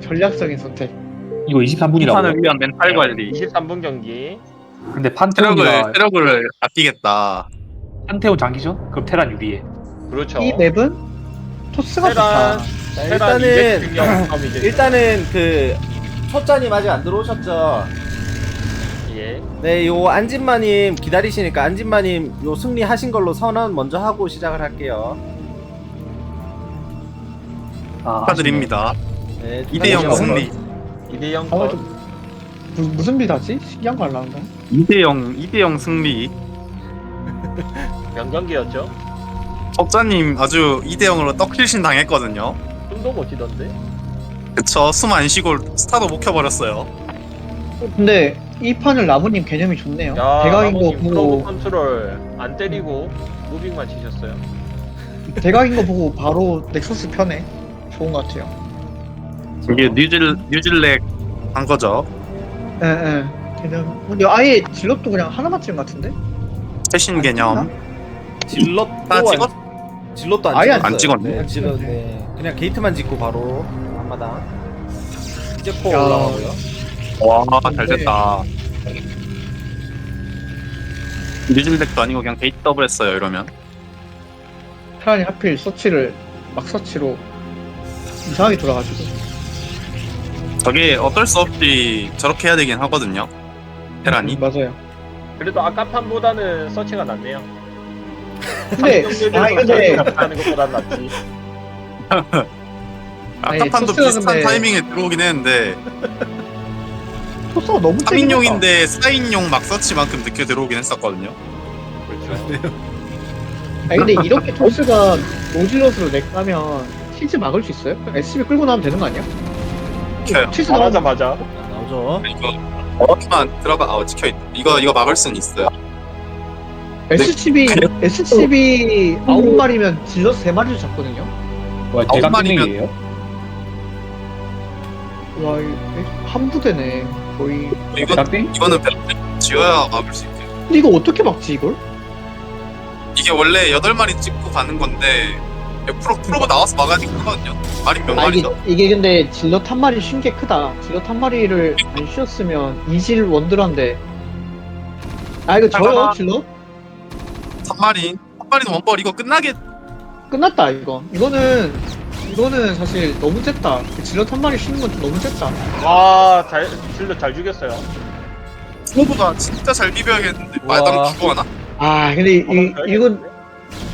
전략적인 선택. 이거 23분이라고. 판을 위한 멘탈 관리. 23분 경기. 근데 체력을 판테온이가 체력을 아끼겠다. 판테온 장기전? 그럼 테란 유리해. 그렇죠. 이 맵은 토스가 테란 좋다. 자, 테란 일단은 200 경기 이제 일단은 그 초짜님 아직 안 들어오셨죠? 예. 네, 요 안진마님 기다리시니까 안진마님 요 승리하신 걸로 선언 먼저 하고 시작을 할게요. 아, 축하드립니다. 네, 2대0 축하드립니다. 승리. 2대 0 아, 컷. 좀 무, 무슨 비다지? 신기한 거 하려는 거야? 2대0 2대0 승리. 명경기였죠. 석자님 아주 2대0으로 떡실신 당했거든요. 숨도 못 쉬던데. 그쵸 숨 안 쉬고 스타도 못 켜버렸어요. 근데 이 판은 라브님 개념이 좋네요. 야, 대각인 거 프로브 보고 컨트롤 안 때리고 무빙만 치셨어요. 대각인 거 보고 바로 넥서스 편해. 좋은 것 같아요. 이게 뉴질 뉴질렉 한 거죠. 예, 예. 개념. 근데 아예 질럿도 그냥 하나만 찍은 것 같은데? 최신 개념. 질럿도 다 안- 찍었? 질럿도 안, 아예 찍었어요. 안 찍었네. 네, 질럿, 네. 그냥 게이트만 짓고 바로 앞마당. 이제 포 야. 올라가고요. 와잘 됐다. 뉴질렉도 아니고 그냥 게이트 더블 했어요 이러면. 테란이 하필 서치를 막 서치로 이상하게 돌아가지고. 저게 어쩔 수 없이 저렇게 해야 되긴 하거든요. 테란이. 음, 맞아요. 그래도 아까 판보다는 서치가 낫네요. 근데 아 근데 하는 것보단 낫지. 아니, 아까 판도 토스가 비슷한 근데- 타이밍에 들어오긴 했는데 토스가 너무 세긴 했다. 3인용인데 4인용 막 서치만큼 늦게 들어오긴 했었거든요. 그렇죠. 아니 근데 이렇게 토스가 노질럿으로 넥가면 치즈 막을 수 있어요? 그냥 SCB 끌고 나오면 되는 거 아니야? 나오면 나가자마자 안 나오죠. 이거 어만 들어가 아 찍혀 있. 이거 이거 막을 수는 있어요. SCB SCB 아홉 마리면 질럿 세 마리를 잡거든요. 와, 아홉 대각 마리면- 땡이에요? 와, 이한 부대네 거의. 이거 대각 땡? 이거는 배 지어야 막을 수 있게. 근데 이거 어떻게 막지 이걸? 이게 원래 8마리 찍고 가는 건데 프로 프로가 나와서 막아야 되거든요. 마리 몇아 이게 마리죠? 이게 근데 질럿 한 마리 쉰 게 크다. 질럿 한 마리를 안 쉬었으면 이질 원드란데. 아 이거 저요 잠깐만. 질럿 3마리. 3마리는 원벌 이거 끝나게 끝났다 이거. 이거는 이거는 사실 너무 쨌다. 질럿 한 마리 쉬는 건 좀 너무 쨌다. 와잘 질도 잘 죽였어요. 프로보다 진짜 잘 비벼야겠는데. 우와. 마당 죽어가나? 아 근데 이, 어, 이건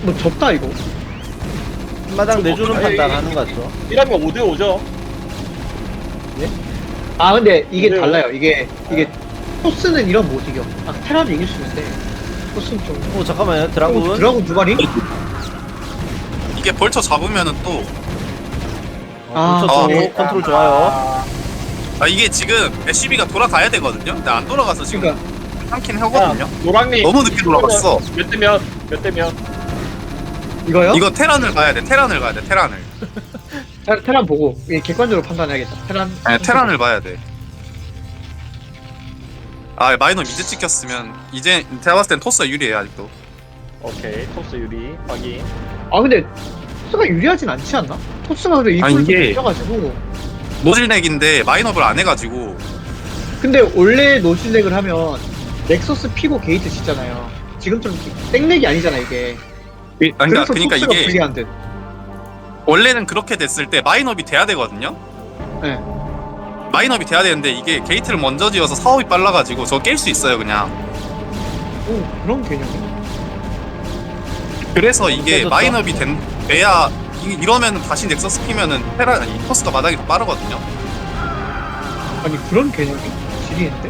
뭐 졌다 이거. 앞마당 내주는 판단. 하는 거 같죠. 이러면 5대 5죠. 아 근데 이게 그래요? 달라요. 이게 이게 토스는 이런 못 이겨. 아 테라도 이길 수 있는데 토스는 좀. 오 잠깐만요. 어, 드라군. 드라군 두 마리? 이게 벌쳐 잡으면은 또 아, 아, 또 네. 컨트롤 좋아요. 아, 이게 지금 SCB가 돌아가야 되거든요. 근데 안 돌아가서 지금 그러니까 삼킨 하거든요. 노랑님 너무 늦게 돌아갔어. 몇 대면 몇 대면 이거요? 이거 테란을 가야 돼. 테란을 가야 돼. 테란을. 테, 테란 보고 이게 객관적으로 판단해야겠다. 테란. 네, 테란을 봐야 돼. 아 마이너 미드 찍혔으면 이제 제가 봤을 땐 토스가 유리해 아직도. 오케이 토스 유리 확인. 아 근데 토스가 유리하진 않지 않나? 토스가 그래 아니, 이ful 이게- 져가지고 노질넥인데 마이너블 안 해가지고 근데 원래 노실렉을 하면 넥서스 피고 게이트 짓잖아요. 지금처럼 땡렉이 아니잖아 이게. 이- 아니, 그러니까, 그러니까 이게 불리한 듯. 원래는 그렇게 됐을 때 마이너비 돼야 되거든요. 네. 마이너비 돼야 되는데 이게 게이트를 먼저 지어서 사업이 빨라가지고 저깰수 있어요 그냥. 오 그런 개념이. 그래서 이게? 마이너비 된, 돼야 이- 이러면 다시 넥서스 피면은 테라 아니 토스가 마당이 더 빠르거든요. 아니 그런 개념이 지리인데.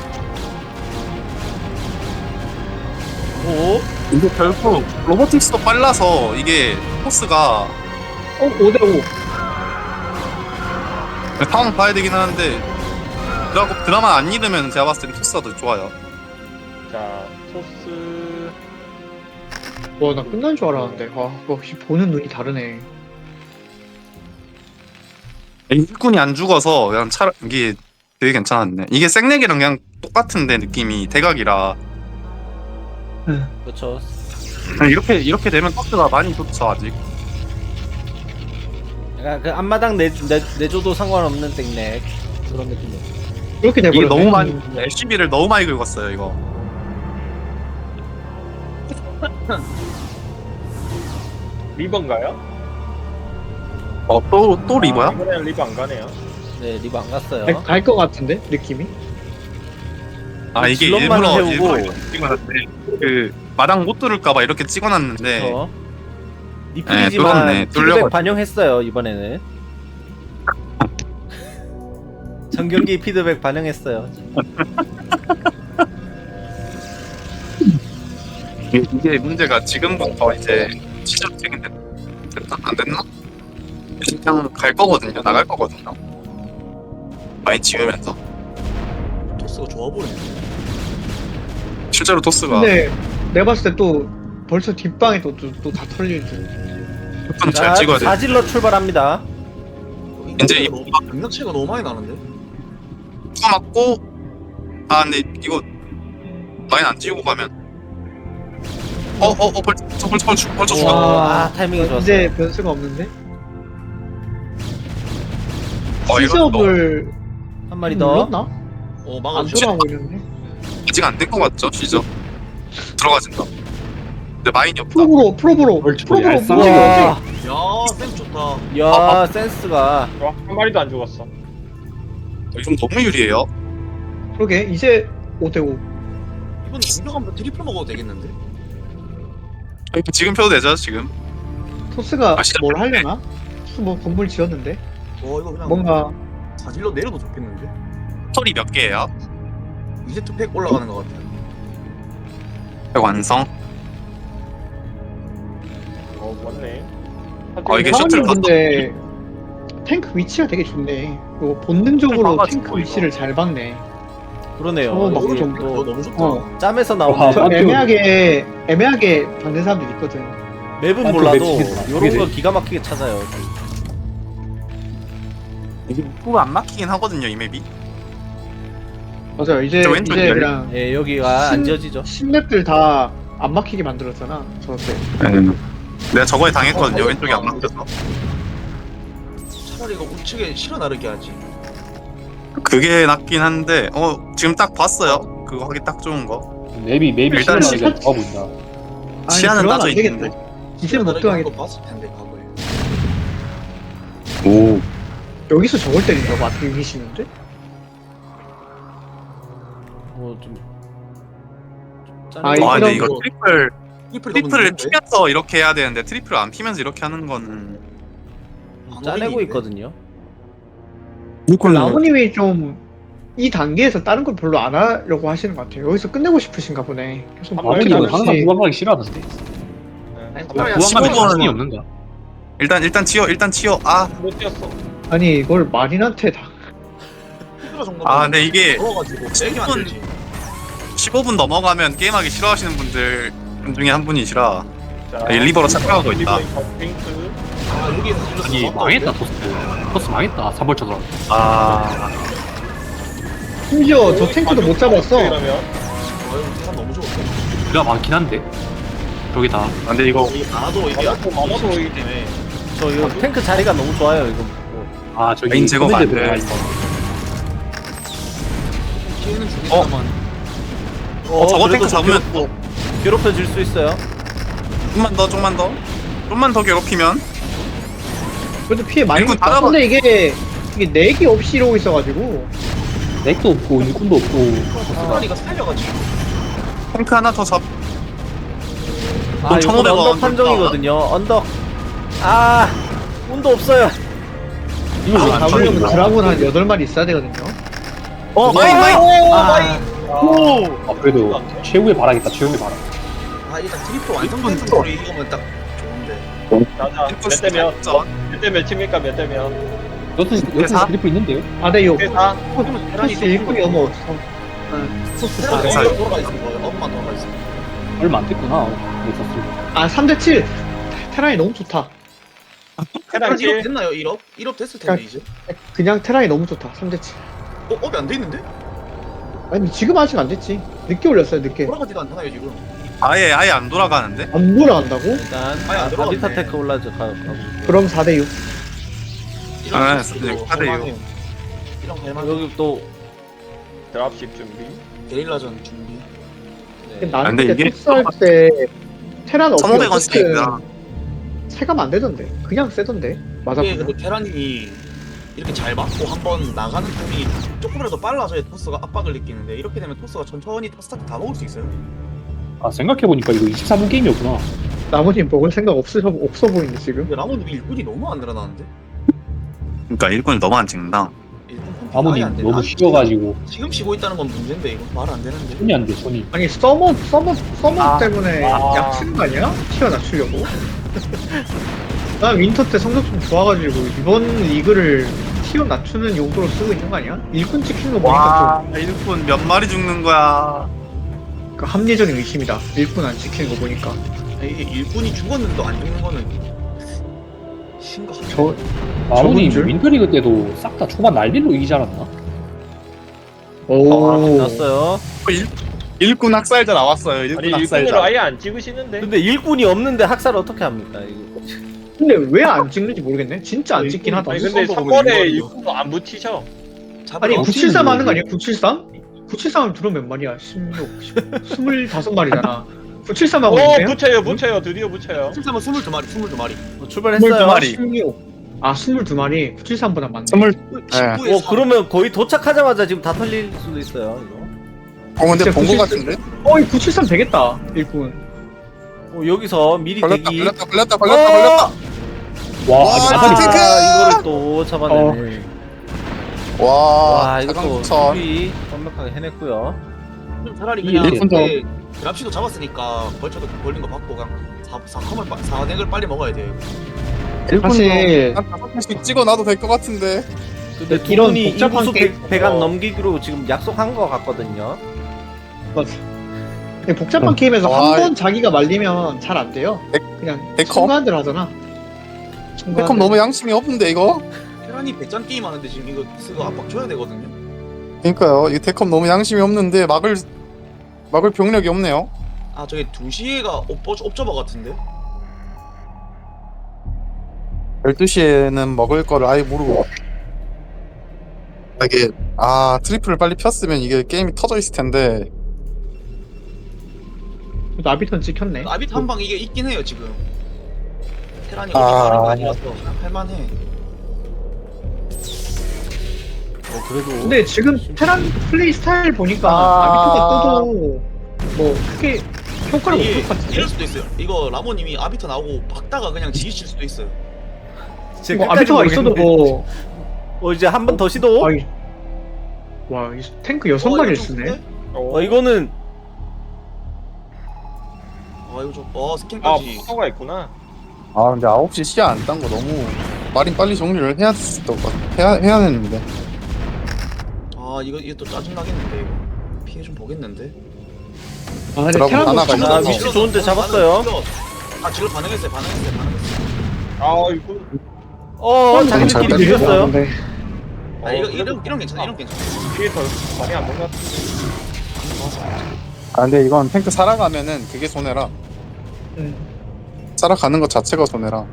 오. 근데 결국 로보틱스도 빨라서 이게 토스가 어 5대 5. 상황 봐야 되긴 하는데 드라마, 드라마 안 잃으면 제가 봤을 땐 토스가 더 좋아요. 자 토스 와 나 끝난 줄 알았는데. 와 역시 보는 눈이 다르네. 일꾼이 안 죽어서 그냥 차 이게 되게 괜찮았네. 이게 생내기랑 그냥 똑같은데 느낌이 대각이라 그렇죠. 이렇게 이렇게 되면 토스가 많이 좋죠 아직. 아, 그 앞마당 내, 내, 내줘도 상관없는 땡넥 그런 느낌이야 그렇게 이게 돼버렸네. 너무 많이 LCB를 너무 많이 긁었어요 이거. 리버인가요? 어또 또 리버야? 아, 이번에는 리버 안 가네요. 네 리브 안 갔어요 갈 것 같은데 느낌이. 아 이게 질럿만 일부러 세우고. 일부러 이렇게 찍어놨는데 그 마당 못 뚫을까봐 이렇게 찍어놨는데 저 네, 리플이지만 뚫었네. 뚫려가지고. 반영했어요 이번에는 전경기 피드백 반영했어요 이게, 이게 문제가 지금부터 이제 시작되긴 됐, 됐나? 안 됐나? 그냥 갈 거거든요 나갈 거거든요 많이 지으면서 토스가 좋아 보이네. 실제로 토스가 근데 내가 봤을 때 또 벌써 뒷방에 또또다 털릴 듯. 몇번 자잘 찍어야 돼 사질러 출발합니다 이제 이- 너무 병력 차이가 너무 많이 나는데. 누가 맞고 아 근데 이거 라인 안 띄우고 가면 어어어 벌써 벌써 벌써 벌써 죽었다 와 아, 타이밍이 좋았어요 이제 변수가 없는데. 어 이거 너 시접을 한 마리 더 눌렀나? 어안 막아주지. 돌아가고 있는데. 아직 안 된거 같죠 시저 들어가진다 근데 마인이 없다 프로브로 프로브로 옳지, 프로브로 옳지. 문제가 와, 야, 센스 좋다. 야 센스가 어, 한 마리도 안 죽었어. 좀 너무 유리해요 그러게 이제 5대5 이번 공격 한번 트리플 먹어도 되겠는데. 지금 펴도 되죠 지금 토스가 아, 진짜 뭘 하려나? 토스 뭐 건물 지었는데 어 이거 그냥 뭔가 사질러 내려도 좋겠는데. 스토리 몇 개예요? 이제 투팩 올라가는 것 같아. 완성 어, 맞네. 어, 이게 사람이 셔틀 근데 탱크 위치가 되게 좋네. 이거 본능적으로 봐가지고, 탱크 이거. 위치를 잘 박네. 그러네요 어, 막 여기 좀또 너무 좋다. 어. 짬에서 와, 나오는 깜짝 애매하게 애매하게 박는 사람들 있거든. 맵은 아, 또 몰라도 그게 거 기가 막히게 찾아요 이게 입구가 안 막히긴 하거든요 이 맵이 맞아요. 이제 저 왼쪽 이제 열려- 그냥 예 여기가 안 신- 지어지죠 신맵들 다 안 막히게 만들었잖아. 저때. 내가 저거에 당했거든요 왼쪽이 안 막혀서 차라리 이거 우측에 실어 나르게 하지. 그게 낫긴 한데 어 지금 딱 봤어요 그거 하기 딱 좋은 거 맵이 맵이 일단 시간 시- 좋아 보인다. 아니, 시야는 따져 안 되겠다. 있는데 이제 실어 못 나르게 들어가겠다. 한거 봤을 텐데 과거에. 오 여기서 저걸 때린다고 앞에 유닛이는데? 뭐좀 아, 아 근데 이거 거- 트리플 트리플 트리플을 피면서 이렇게 해야 되는데 트리플을 안 피면서 이렇게 하는 거는 안 짜내고? 있거든요 라모님이 좀이 단계에서 다른 걸 별로 안 하려고 하시는 것 같아요. 여기서 끝내고 싶으신가 보네. 계속 마리 그렇게 항상. 구간가기 싫어하던데. 네, 아니, 한 야, 마리 구간가면 15 번 은 자신이 없는가? 일단 일단 치워 일단 치워 아아 못 뛰었어. 아니 이걸 마린한테 다 정도. 아, 근데 이게 되지. 15분 넘어가면 게임하기 싫어하시는 분들 중에 한 분이시라 자, 아, 이 리버로 착각하고 있다. 리버. 아 여기 아니 망했다? 토스. 토스 망했다. 3벌 쳐서. 아 심지어 저 탱크도 못 잡았어. 이러면 아 너무 좋은데. 많긴 한데. 저기 다. 근데 이거 많아도 이게 많아도 많아도 이기 때문에. 저 이거 탱크 자리가 너무 좋아요 이거 뭐. 아 저기 메인 제거가 안 돼. 피해는 주겠다만. 어, 저거 그래도 탱크 잡으면 괴롭- 괴롭혀질 수 있어요 좀만 더 좀만 더 좀만 더 괴롭히면 그래도 피해 많이 일꾼 봤다. 다 근데 이게 이게 내기 없이 이러고 있어가지고 넥도 없고 일꾼도 없고. 수관이가 살려가지고. 탱크 하나 더 잡. 아 이거 1,500원 언덕 판정이거든요 언덕 아 운도 없어요 이거 왜안 잡으려면? 드라군 한 8마리 있어야 되거든요. 어 마인 마인. 아, 아 그래도 최후의 바라겠다. 최후의 바라. 아 일단 트리플 완성된 상태로 이거면 딱 좋은데. 자자. 몇 대면? 몇 대면 칩니까? 몇 대면? 여튼 사? 여튼 트리플 있는데요? 4대6. 대사. 토스 일꾼이 너무 없어. 토스 테라 4대. 사- 어디로 돌아가 있는 거예요? 업만 돌아가 있어. 얼마 안 됐구나. 넥서스. 아 3대7. 테라이 너무 좋다. 테란 1업 킬. 됐나요? 1업? 1업 됐을 텐데 이제. 그냥 테라이 너무 좋다. 3대7. 어 업이 안 돼 있는데? 아니 지금 아직 안 됐지. 늦게 올렸어요 늦게. 돌아가지도 않잖아요 지금. 아예 아예 안 돌아가는데? 안 돌아간다고? 일단 아니, 안 들어갔네. 아비타 테크 올라져 가, 가고 그럼 4대6. 아, 식으로 네, 카드 할만해요. 이런 거 할만해. 여기 또 드랍십 준비. 게릴라전 준비. 근데 나는 근데 그때 이게 토스할 때 테란 어떻게 1,500원씩이다. 체감 안 되던데. 그냥 세던데. 맞아. 이게 근데 테란이 이렇게 잘 맞고 한번 나가는 타이밍이 조금이라도 빨라져야 토스가 압박을 느끼는데 이렇게 되면 토스가 천천히 스타트 다 먹을 수 있어요. 아 생각해보니까 이거 23분 게임이었구나 나머지는 먹을 생각 없어 없어 보이는데 지금. 근데 라모님 일꾼이 너무 안 늘어나는데? 그러니까 일꾼이 너무 안 찍는다. 일꾼 안 돼. 너무 난 쉬워가지고 지금 쉬고 있다는 건 문제인데 이거 말 안 되는데. 손이 안돼 손이 아니 서머 서머 서머 아. 때문에 아. 약 치는 거 아니야? 티어 낮추려고. 나 윈터 때 성적 좀 좋아가지고 이번 리그를 티어 낮추는 용도로 쓰고 있는 거 아니야? 일꾼 찍히는 거 보니까 좀 일꾼 몇 마리 죽는 거야. 그 합리적인 의심이다. 일꾼 안 찍히는 거 보니까. 아니, 이게 일꾼이 죽었는데도 안 죽는 거는 심각하네. 저 아무니 저번 줄? 윈터리그 때도 싹 다 초반 날릴로 이기지 않았나? 오. 났어요. 일꾼 학살자 나왔어요. 아니 일꾼 일꾼으로 학살자. 아예 안 찍으시는데. 근데 일꾼이 없는데 학살 어떻게 합니까? 이거. 근데 왜 안 찍는지 모르겠네. 진짜 안 찍긴 하다. 아니 근데 수성도 3번에 보고 일꾼도 안 붙이셔. 아니 잡으러 973 하는 거 아니야? 973? 973 들어몇 마리야? 16, 25마리잖아. 973 하고 오 있네요? 붙여요 붙여요 드디어 붙여요. 7 3은 22마리, 22마리. 어, 출발했어요. 22마리. 16. 아 22마리 973보다 많네. 스물. 네. 19에 어 그러면 거의 도착하자마자 지금 다 털릴 수도 있어요. 이거. 어 근데 진짜 본거 부실 같은데? 어, 이 973 되겠다. 일꾼. 어, 여기서 미리 걸렸다 대기. 걸렸다 걸렸다 걸렸다 걸렸다. 와 와, 아니 탱크! 아, 이거를 또 잡아내네. 와. 와, 이것도. 수비 완벽하게 해냈고요. 좀 차라리 이 그냥 일꾼도- 그때 드랍시도 잡았으니까 벌쳐도 걸린 거 받고 그냥 4, 4컴을 4넥을 빨리 먹어야 돼요. 사실 한 다섯 개씩 찍어놔도 될 것 같은데. 근데 두 이런 분이 복잡한 인구수 게임- 100, 안 어. 넘기기로 지금 약속한 것 같거든요. 이 복잡한 게임에서 와, 한 번 자기가 말리면 잘 안 돼요. 백- 그냥? 순간들 하잖아. 백컴 너무 양심이 없는데 이거? 테란이 배짱 게임 하는데 지금 이거 쓰고 압박 줘야 되거든요. 그러니까요. 이 데컴 너무 양심이 없는데 막을 막을 병력이 없네요. 아 저기 2시에가 옵, 옵저버 같은데? 12시에는 먹을 거를 아예 모르고 이게 아 트리플을 빨리 폈으면 이게 게임이 터져 있을 텐데 나비턴 찍혔네. 아비트 한 방 이게 있긴 해요 지금. 테란이 아. 거 아니라서 할만해. 어, 그래도 근데 지금 테란 플레이 스타일 보니까 아. 아 비토가 떠도 뭐 크게 효과를 이게 못볼것 같은데. 이럴 수도 있어요. 이거 라모님이 아비터 나오고 박다가 그냥 지지칠 수도 있어요. 지금 뭐 끝까지 아비토가 있어도 모르겠는데. 뭐 어 이제 한 번 더 시도. 아 이, 와, 이 탱크 여섯 어, 마리를 좀 쓰네. 큰데? 어 이거는 아 이거 좀, 어 아 스캔까지. 포커가 있구나. 아 근데 9시 시야 안 딴 거 너무 마린 빨리 정리를 해야 됐을 것 같아. 해야 해야 했는데. 아 이거 이게 또 짜증 나겠는데 이거. 피해 좀 보겠는데. 아, 근데 테란도 하나가 아, 있어서. 위치 좋은데 잡았어요. 아 질러 반응했어요 반응했어요 반응했어요. 아 이거 어잘 자기들끼리. 비겼어요. 근데 아 이거 이런 이런 괜찮아 이런 괜찮아. 피해 더 많이 안 같은데. 아 근데 이건 탱크 살아가면은 그게 손해라. 음. 살아가는 것 자체가 손해라.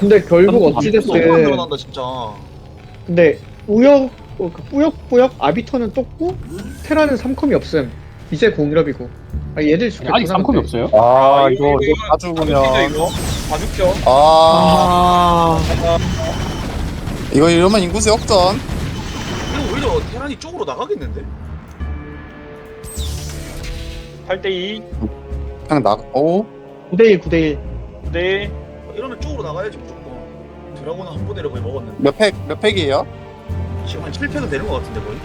근데 결국 너무 안 어찌됐든 늘어난다 진짜. 근데 우역 어, 그 뿌역뿌역 아비터는 떴고 테라는 3컴이 없음. 이제 공일업이고. 아, 얘들 죽겠구나. 아직 3컴이 근데. 없어요? 아, 아, 이거 이거- 이거 다아 죽으면 이거 다 죽죠. 아 아, 이거 이러면 인구수 역전. 이거 오히려 테란이 쪽으로 나가겠는데? 8대 2. 그냥 나. 오 9대1 9대1. 네. 이러면 쪽으로 나가야지 무조건. 드라곤은 한 부대를 거의 먹었는데 몇 팩 몇 팩이에요? 지금 한 7팩은 되는 것 같은데 거의.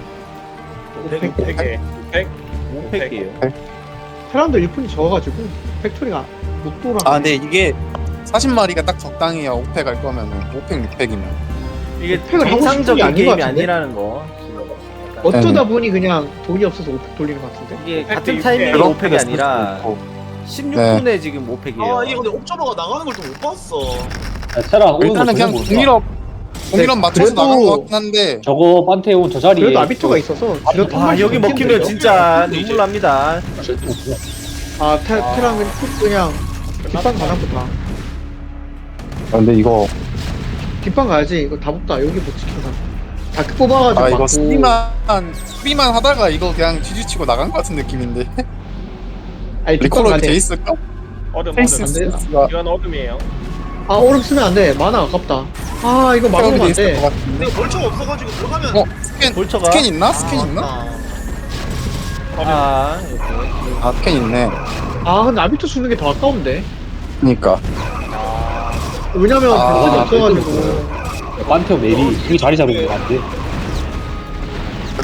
100, 100개. 100. 5팩이에요. 테란도 일꾼이 적어가지고 팩토리가 못 돌아. 아 근데 이게 40마리가 딱 적당해요. 5팩 할 거면은 5팩 6팩이면. 이게 팩을 하고 싶은 게 정상적인 아닌 것 게임이 같은데? 아니라는 거. 어쩌다 보니 그냥 돈이 없어서 오펙 돌리는 것 같은데. 이게 오펙 같은 때 타이밍에 그런 5팩이 아니라 있고. 16분에 지금 5팩이에요. 아 이게 근데 옵저버가 나가는 걸 좀 못 봤어. 야, 테라 오는 거 일단은 그냥 모른다. 공일업 공일업 맞춰서 그래도- 나간 것 같긴 한데 저거 판테온 저 자리에 그래도 아비토가 있어서 지금 와 여기 먹히면 진짜 눈물 납니다. 아 테, 테란 그냥 푹 그냥 뒷방 가나 보다. 아, 근데 이거 뒷방 가야지. 이거 다 붙다. 여기 못 지켜서. 다크 뽑아가지고 아 이거 맞고. 수비만 수비만 하다가 이거 그냥 뒤지치고 나간 것 같은 느낌인데 아니 리콜로 돼 돼. 있을까? 얼음 페이스 안 돼. 얼음 스가 이건 얼음이에요 아 오름 쓰면 안 돼. 만화 아깝다. 아 이거 막으면 돼안 있을 것 돼. 같은데 근데 벌초가 없어가지고 들어가면 어 스캔 볼처가 스캔 있나? 스캔 있나? 아, 아 이렇게. 아 스캔 있네 아 근데 아비토 주는 게 더 아까운데. 그니까 왜냐면 아, 아, 없어가지고. 판테오 멜이 되게 자리 잡은 거 같은데.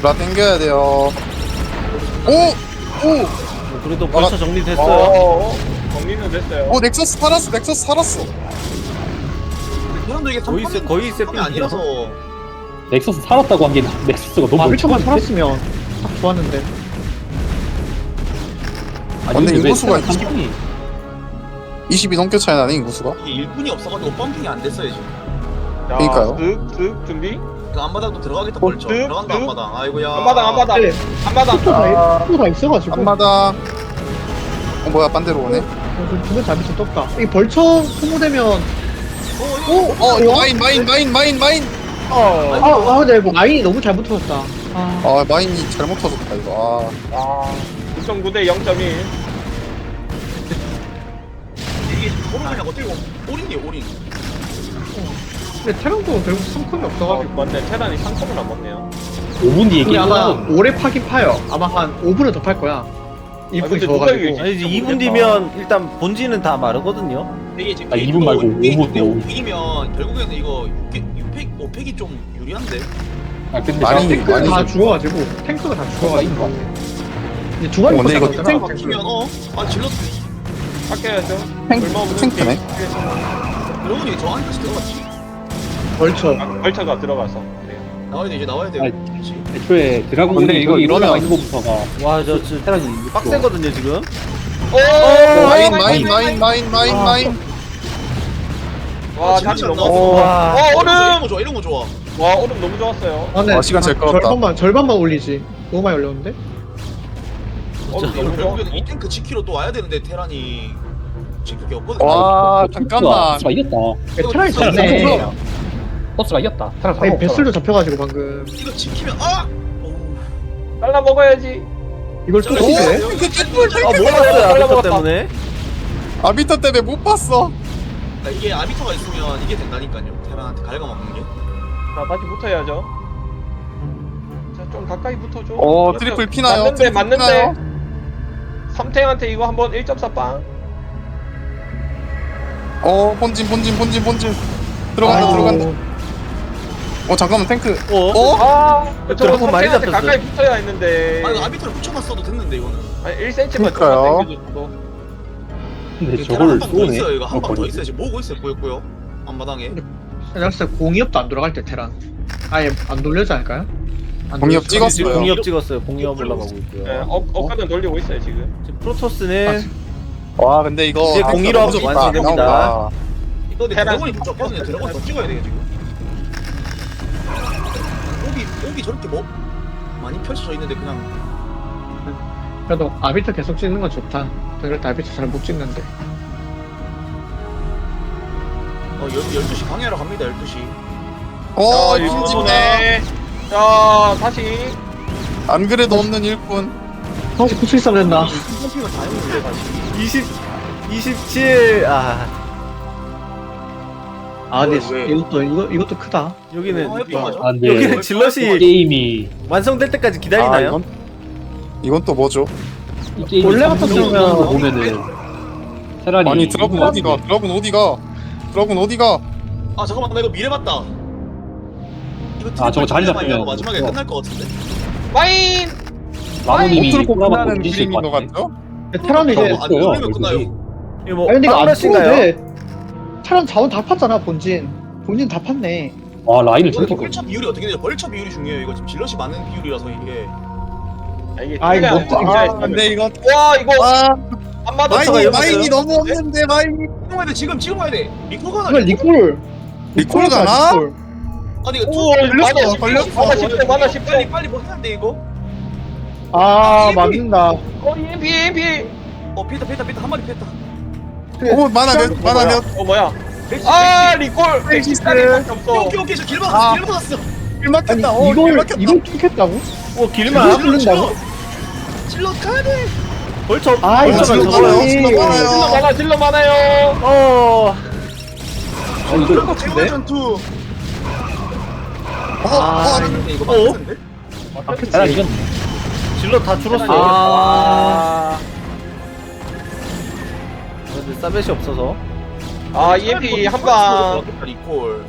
라 땡겨야 돼요 오! 오! 뭐 그래도 벌써 정리됐어요. 어 정리는 됐어요 어 넥서스 살았어 넥서스 살았어 사람도 이게 거의 세- 거의 세핑이에요. 아니라서 넥서스 살았다고 한 게 넥서스가 너무 아비토만 멀쩡한데? 살았으면 딱 좋았는데. 아니, 근데 왜 인구수가 테란 상황이 20이 넘게 차이 나네 인구수가 이게 일꾼이 없어가지고 펌핑이 안 됐어요 지금 그러니까요. 쓱쓱 준비 그 앞마당도 들어가겠다 어, 득, 들어간다 득. 앞마당 아이고야 앞마당 앞마당 네. 앞마당 또 다, 또다 있어가지고. 한마당 어 뭐야 반대로 오네 두번 아비토 떴다. 이 벌처 소모되면. 오! 어 이거 마인 마인 마인 마인 마인 아, 아, 근데 이거 라인이 너무 잘 붙어졌다. 아, 아 마인이 잘못 터졌다 이거 아 6.9대 0.1 이게 저를 그냥 어떻게 보면 올인이에요 올인 근데 테란도 결국 성큼이 어, 없어가지고. 맞네 테란이 상품을 안 먹네요 5분 뒤에 근데 아마 오래 파긴 파요. 아마 한 5분은 더 팔 거야. 일꾼이 근데 누가 적어가지고. 이기지? 아니 이제 2분 뒤면 일단 본진은 다 마르거든요. 이게 지금 아, 이분 말고 오분, 오분. 5분 결국에는 이거 6팩 6팩 5팩이 좀 유리한데 아 근데 많이- 탱크가 많이 다 좀- 죽어가지고 탱크가 다 죽어가지고 이제 두 마리 어, 근데 이거 잖아 탱크 막히면 어 아 질러 아껴야죠 탱- 얼마 없는 탱크네. 게임. 그러더니 저 안까지 들어갔지 벌쳐 아, 벌처가 들어가서 그래요. 나와야 돼 이제 나와야 돼 아니, 애초에 드라군이 근데 이거 올라가 있는 것부터가 와저 진짜 테란이 빡세거든요 지금. 마인 마인 마인 마인 마인 아. 마인. 와 다시 잘 넘어 나왔어. 와. 어 이런 얼음 거 좋아 이런 거 좋아. 와 얼음 너무 좋았어요. 아, 네. 아, 시간 제일 끌었다. 절반만 절반만 올리지. 너무 많이 올렸는데? 얼음 이거 너무 좋아. 결국에는 이 탱크 지키러 또 와야 되는데 테란이. 지금 그게 없거든 와 잠깐만. 토스가 이겼다. 네, 테란이 이거 졌네 토스가 이겼다. 테란 아니 베슬도 잡혀가지고 방금. 이거 지키면 아! 어우. 잘라 먹어야지. 이걸 또 오! 치네 아 몰랐어요 아비터. 때문에. 아비터 때문에 못 봤어. 그러니까 이게 아비터가 있으면 이게 된다니까요. 테란한테 갉아먹는 게. 자 다시 붙어야죠. 자 좀 가까이 붙어줘. 어 트리플 피나요? 맞는데 트리플 맞는데. 피나요? 삼탱한테 이거 한번 1.4 빵. 어 본진 본진 본진 본진. 들어간다. 들어간다 어 잠깐만 탱크 어? 어? 아, 저 드라곤 많이 잡혔어요. 가까이 붙어야 했는데. 아 이거 아비터를 붙여놨어도 됐는데 이거는 아니 1cm만 그러니까요. 조금만 당겨줘도. 근데 테란 저걸 한방더 쏘네 있어요 이거 한 어, 방더 거의. 있어요 지금 모으고 있어요 보였고요 앞마당에 내가 봤을 때 공이업도 안 돌아갈 때 테란 아예 안 돌려지 않을까요? 안 공이업. 찍었어요. 공이업 찍었어요. 공이업 올라가고 예, 있고요. 어, 어까든 돌리고 있어요 지금. 지금 프로토스는 와 근데 이거 이제 아, 공일업 좋다. 완성됩니다. 이거 근데 드래곤이 붙였거든요 드래곤 더 찍어야 돼요 지금 옵이 저렇게 뭐 많이 펼쳐져 있는데 그냥. 그래도 아비터 계속 찍는 건 좋다. 그럴 때 아비터 잘 못 찍는데. 어 12시 방해하러 갑니다 12시. 어 자, 일꾼 일본에. 자 다시. 안 그래도 없는 일꾼. 다시 973 된다 펌핑을 다 했는데 다시. 20 27 아, 아 근데 왜, 왜? 이것도 이거, 이것도 크다 여기는 어, 예뻐, 맞아. 아 근데 여기는 질럿이 게임이 완성될 때까지 아 기다리나요? 이건 이건 또 뭐죠? 이 게임이 원래 같았으면- 보면은 테란이 아니 드라군 어디가 드라군 어디가 드라군 어디가 아 잠깐만 나 이거 미래 봤다 이거 아, 저거 자리 잡히면 마지막에 그거. 끝날 것 같은데 와인. 꼬라박고 끝나는 그림인 것 것 같아 같죠? 테란은 이제 안 돌리면 끝나요 이거 뭐 근데 이거 안? 쓰 테란 자원 다 팠잖아 본진. 본진 다 팠네. 와 라인을 저렇게 벌처 비율이 어떻게 되냐? 벌처 비율이 중요해요. 이거 지금 질럿이 많은 비율이라서 이게. 아, 이게 아, 이거 못- 돼. 아 근데 이거 와 이거 아 마인이 마인이? 너무 없는데 마인이. 지금 와야 돼 지금 지금 와야 돼. 리코가 이걸 리콜. 리콜 가나? 리콜. 아니 이거 오, 투 걸렸어, 10초, 걸렸어. 만화 10초, 만화 10초. 빨리 빨리 뭐 해야 돼 이거. 아 맞는다. 어, EMP, EMP. 어 피했다 피했다 피했다. 한 마리 피했다 오 만화 몇 만화 몇? 어, 뭐야? 아 리콜! 없어. 오케이 오케이. 저 길 막았어 길 막았어. 길 막혔다. 어, 길 이걸 막혔다. 이걸 뚫겠다고? 어 길만 뚫는다고? 질러 가야 돼 벌쳐 아, 이거 벌쳐만 질러 적어요. 많아요. 질러 많아 질러 많아요. 어. 어 이거 최고의 전투. 아, 근데 이거 막혔는데? 나 이겼네. 질러 다 줄었어. 아. 근데 사벳이 없어서 아 EMP 한방 리콜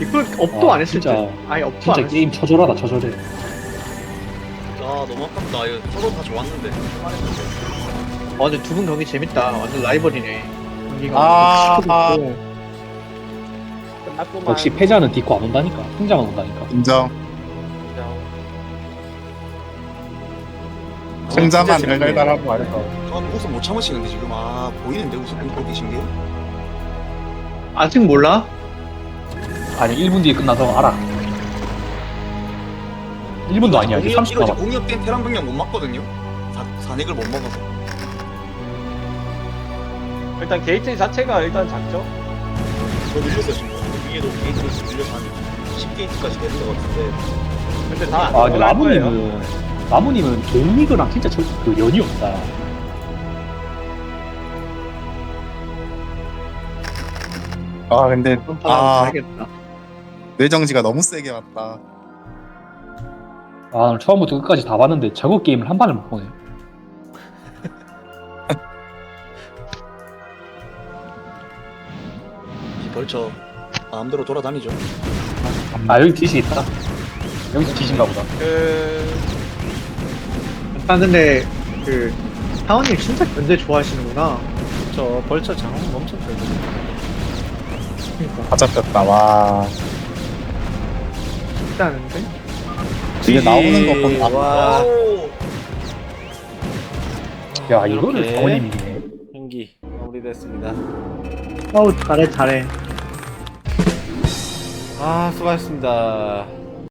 이걸 업도 아, 안 했을 진짜. 때. 아예 업도 진짜 안 했을 게임 처절하다 처절해. 아 너무 아깝다 이거 서로 다 좋았는데. 아 근데 두 분 경기 재밌다. 완전 라이벌이네. 경기가 아. 끝났구만 역시 패자는 디코 안 온다니까. 승자만 온다니까. 인정. 재밌네. 달달달하고 하니까. 아 웃음 못 참으시는데 지금 아 보이는데 웃음 끊고 계신 게? 아직 몰라? 아니 1분 뒤에 끝나서 알아. 1분도 아니야. 이제 공이업 30분 이거 남았. 공이업 땐 테란 병력 못 맞거든요. 사, 산액을 못 먹어서. 일단 게이트 자체가 일단 작죠 더 밀렸어요 지금. 위에도 게이트에서 밀려서 한 10게이트까지 되는 것 같은데. 근데 다 안 아 근데 올라갈 거예요 라무님은 라무님은 동리그랑 진짜 저, 그 연이 없다. 아 근데 아. 아, 알겠다. 뇌정지가 너무 세게 왔다. 아 오늘 처음부터 끝까지 다 봤는데 저거 게임을 한 판을 못 보네. 이 벌쳐 마음대로 돌아다니죠. 아 여기 뒤시 있다. 여기서 뒤신가 보다. 그 일단 근데 그 사원님 진짜 견제 좋아하시는구나. 저 벌쳐 장엄 엄청 잘 되네 그러니까 다 잡혔다. 와. 쉽지 않은데. 이게 나오는 거 보면 와 오! 야 이거를 이기네. 경기 마무리됐습니다 어우 잘해 잘해. 아 수고하셨습니다